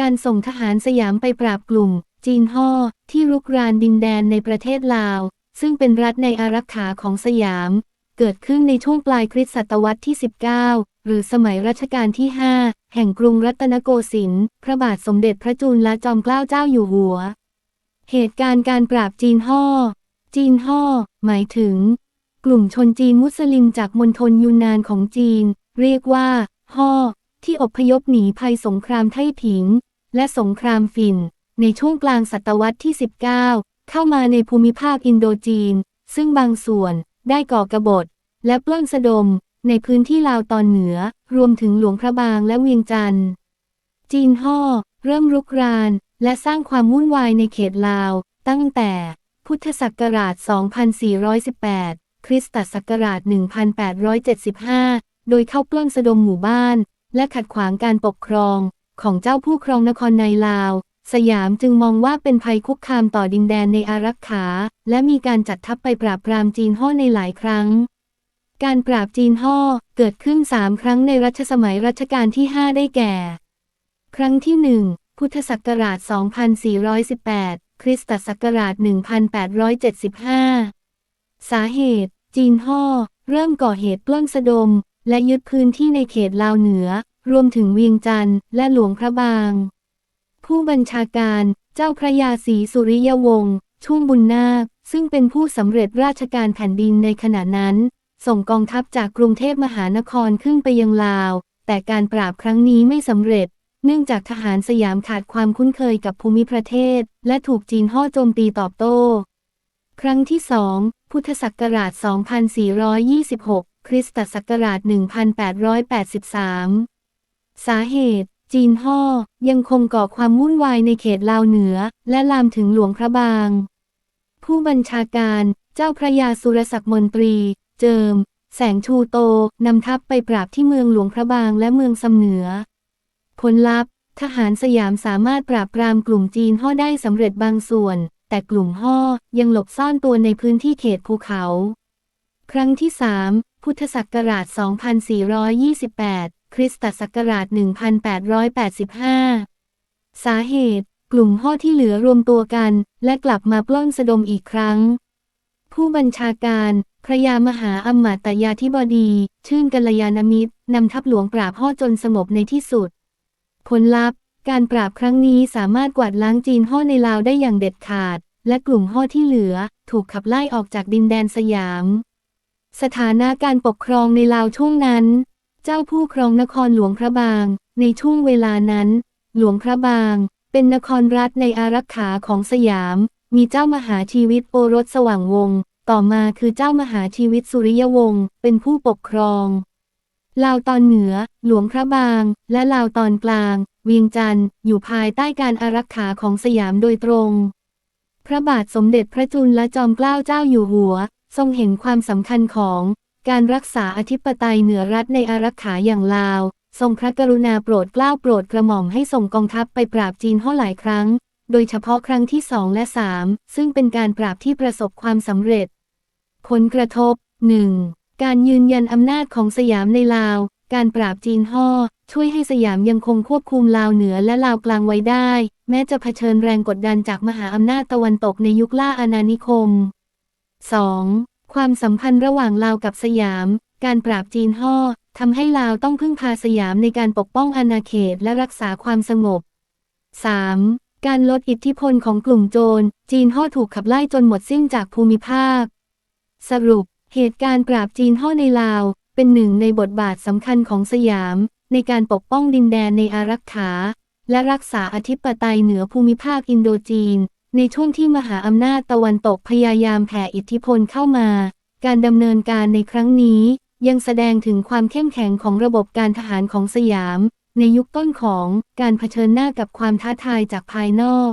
การส่งทหารสยามไปปราบกลุ่ม จีนฮ่อที่รุกรานดินแดนในประเทศลาว ซึ่งเป็นรัฐในอารักขาของสยาม เกิดขึ้นในช่วงปลายคริสตศตวรรษที่ 19 หรือสมัยรัชกาลที่ 5 แห่งกรุงรัตนโกสินทร์พระบาทสมเด็จพระจุลจอมเกล้าเจ้าอยู่หัว เหตุการณ์การปราบจีนฮ่อจีนฮ่อหมายถึง กลุ่มชนจีนมุสลิมจากมณฑลยูนนานของจีน เรียกว่าฮ่อ ที่อพยพหนีภัยสงครามไท่ผิง และสงครามฝิ่นในช่วงกลางศตวรรษที่ 19 เข้ามาในภูมิภาคอินโดจีน ซึ่งบางส่วนได้ก่อกบฏ และปล้นสะดม ในพื้นที่ลาวตอนเหนือ รวมถึงหลวงพระบางและเวียงจันทร์จีนฮ่อเริ่มรุกราน และสร้างความวุ่นวายในเขตลาว ตั้งแต่พุทธศักราช 2418 คริสตศักราช 1875 โดยเข้าปล้นสะดมหมู่บ้าน และขัดขวางการปกครองของเจ้าผู้ครองนครในลาว สยามจึงมองว่าเป็นภัยคุกคามต่อดินแดนในอารักขา และมีการจัดทัพไปปราบปรามจีนฮ่อในหลายครั้ง การปราบจีนฮ่อเกิดขึ้นสามครั้งในรัชสมัยรัชกาลที่ 5 ได้แก่ ครั้งที่หนึ่งพุทธศักราช 2418 คริสตศักราช 1875 สาเหตุ จีนฮ่อเริ่มก่อเหตุปล้นสะดม และยึดพื้นที่ในเขตลาวเหนือ รวมถึงเวียงจันทร์และหลวงพระบาง ผู้บัญชาการเจ้าพระยาศรีสุริยวงศ์ช่วงบุญนาค ซึ่งเป็นผู้สำเร็จราชการแผ่นดินในขณะนั้น ส่งกองทัพจากกรุงเทพมหานครขึ้นไปยังลาว แต่การปราบครั้งนี้ไม่สำเร็จ เนื่องจากทหารสยามขาดความคุ้นเคยกับภูมิประเทศ และถูกจีนห่อโจมตีตอบโต้ ครั้งที่สองพุทธศักราช 2426 คริสตศักราช 1883 สาเหตุ จีนห่อยังคงก่อความวุ่นวายในเขตลาวเหนือ และลามถึงหลวงพระบาง ผู้บัญชาการเจ้าพระยาสุรศักดิ์มนตรี เจิม แสงชูโต นำทัพไปปราบที่เมืองหลวงพระบางและเมืองสำเหนือ ผลลัพธ์ ทหารสยามสามารถปราบปรามกลุ่มจีนห่อได้สำเร็จบางส่วน แต่กลุ่มห่อยังหลบซ่อนตัวในพื้นที่เขตภูเขา ครั้งที่ 3 พุทธศักราช 2428 คริสตศักราช 1885 สาเหตุ กลุ่มห่อที่เหลือรวมตัวกัน และกลับมาปล้นสะดมอีกครั้ง ผู้บัญชาการ พระยามหาอมาตยาธิบดี ชื่นกัลยาณมิตรนำทัพหลวงปราบห่อจนสงบในที่สุด ผลลัพธ์ การปราบครั้งนี้สามารถกวาดล้างจีนห่อในลาวได้อย่างเด็ดขาด และกลุ่มห่อที่เหลือ ถูกขับไล่ออกจากดินแดนสยาม สถานะการปกครองในลาวช่วงนั้น เจ้าผู้ครองนครหลวงพระบาง ในช่วงเวลานั้น หลวงพระบาง เป็นนครรัฐในอารักขาของสยาม มีเจ้ามหาชีวิตโอรสสว่างวงศ์ต่อมาคือเจ้ามหาชีวิตสุริยวงศ์เป็นผู้ปกครองลาวตอนเหนือ หลวงพระบาง และลาวตอนกลาง เวียงจันทร์อยู่ภายใต้การอารักขาของสยามโดยตรง พระบาทสมเด็จพระจุลจอมเกล้าเจ้าอยู่หัว ทรงเห็นความสำคัญของการรักษาอธิปไตยเหนือรัฐในอารักขาอย่างลาว ทรงพระกรุณาโปรดเกล้าโปรดกระหม่อมให้ส่งกองทัพไปปราบจีนห่อหลายครั้ง โดยเฉพาะครั้งที่สองและสามซึ่งเป็นการปราบที่ประสบความสำเร็จ ผลกระทบ 1. การยืนยันอำนาจของสยามในลาว การปราบจีนห่อช่วยให้สยามยังคงควบคุมลาวเหนือและลาวกลางไว้ได้ แม้จะเผชิญแรงกดดันจากมหาอำนาจตะวันตกในยุคล่าอาณานิคม 2. ความสัมพันธ์ระหว่างลาวกับสยาม การปราบจีนห่อทำให้ลาวต้องพึ่งพาสยามในการปกป้องอาณาเขตและรักษาความสงบ 3. การลดอิทธิพลของกลุ่มโจร จีนห่อถูกขับไล่จนหมดสิ้นจากภูมิภาค สรุป เหตุการณ์ปราบจีนห่อในลาว เป็นหนึ่งในบทบาทสำคัญของสยาม ในการปกป้องดินแดนในอารักขา และรักษาอธิปไตยเหนือภูมิภาคอินโดจีน ในช่วงที่มหาอำนาจตะวันตกพยายามแผ่อิทธิพลเข้ามา การดำเนินการในครั้งนี้ยังแสดงถึงความเข้มแข็งของระบบการทหารของสยาม ในยุคต้นของการเผชิญหน้ากับความท้าทายจากภายนอก